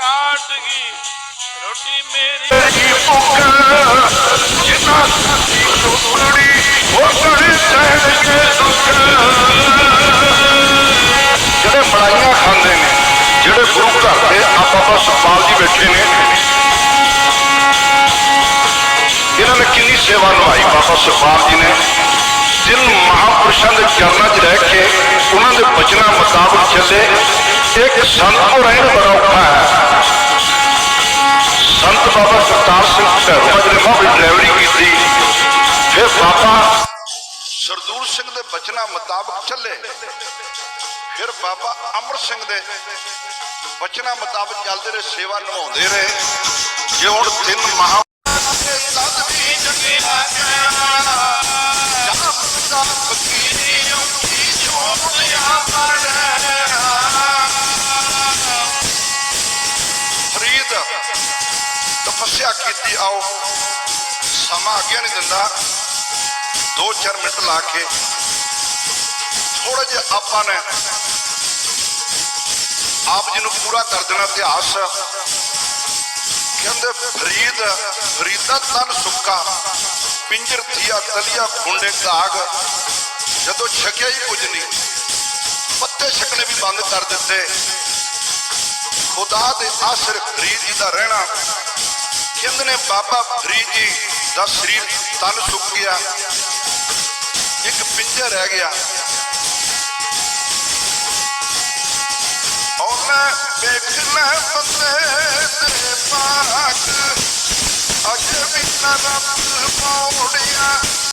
ਕਾਟ ਗਈ ਰੋਟੀ ਮੇਰੀ ਤੇਰੀ ਭੁੱਖ, ਜਿੰਨਾ ਸਾਡੀ ਟੁਕੜੀ ਉਹ ਕਰੇ ਸਹਿਣ ਕੇ ਦੁੱਖ। ਜਿਹੜੇ ਮਲਾਈਆਂ ਖਾਂਦੇ ਨੇ, ਜਿਹੜੇ ਗੁਰੂ ਘਰ ਦੇ ਆਪਾਂ ਬਸ ਸੁਖਪਾਲ ਜੀ ਬੈਠੇ ਨੇ, ਇਹਨਾਂ ਨੇ ਕਿੰਨੀ ਸੇਵਾ ਨਿਭਾਈ ਬਾਬਾ ਸੁਖਪਾਲ ਜੀ ਨੇ। ਜਿਨ ਮਹਾਪੁਰਸ਼ਾਂ ਦੇ ਚਰਨਾਂ 'ਚ ਰਹਿ ਕੇ ਉਹਨਾਂ ਦੇ ਬਚਨਾਂ ਮੁਤਾਬਕ ਚੱਲੇ ਇੱਕ ਸੰਤ ਕੋ ਰਹਿਣ ਬੜਾ ਔਖਾ ਹੈ। ਸੰਤ ਬਾਬਾ ਕਰਤਾਰ ਸਿੰਘ ਭੈਰੋਂ ਨੇ ਮਾਂ ਡਰਾਈਵਰੀ ਕੀਤੀ, ਫਿਰ ਬਾਬਾ ਸਰਦੂਲ ਸਿੰਘ ਦੇ ਬਚਨਾਂ ਮੁਤਾਬਕ ਚੱਲੇ। ਫਿਰ ਬਾਬਾ ਅਮਰ ਸਿੰਘ ਦੇ ਬਚਨਾਂ ਮੁਤਾਬਕ ਚੱਲਦੇ ਰਹੇ, ਸੇਵਾ ਨਿਭਾਉਂਦੇ ਰਹੇ। ਜੇ ਹੁਣ ਤਿੰਨ ਮਹਾ ਤਪੱਸਿਆ ਕੀਤੀ ਆਓ। ਸਮਾਂ ਅੱਗੇ ਨਹੀਂ ਦਿੰਦਾ। 2-4 ਮਿੰਟ ਲਾ ਕੇ ਥੋੜਾ ਜਿਹਾ ਆਪਾਂ ਨੇ ਆਪ ਜੀ ਨੂੰ ਪੂਰਾ ਕਰ ਦੇਣਾ ਇਤਿਹਾਸ। ਕਹਿੰਦੇ, ਫਰੀਦ, ਫਰੀਦਾ ਤਨ ਸੁੱਕਾ, ਪਿੰਜਰ ਥੀਆ ਤਲੀਆ ਖੁੰਡੇ ਦਾਗ ਜਦੋਂ ਛਕਿਆ ਹੀ ਕੁਝ ਨਹੀਂ, ਪੱਤੇ ਛਕਣੇ ਵੀ ਬੰਦ ਕਰ ਦਿੱਤੇ। ਖੁਦਾ ਦੇ ਆਸਰ ਫਰੀਦ ਜੀ ਦਾ ਰਹਿਣਾ ਕਹਿੰਦੇ ਨੇ ਬਾਬਾ ਫਰੀਦ ਜੀ ਦਾ ਸਰੀਰ ਤਨ ਸੁੱਕ ਗਿਆ। ਇੱਕ ਪਿੰਜਰ ਰਹਿ ਗਿਆ। ਉਹਨੇ ਵੇਖ ਲੈ ਬੰਦੇ ਤੇ ਪਾਕ ਅਜ ਵੀ ਨਾ ਰੱਬ ਮੋੜਿਆ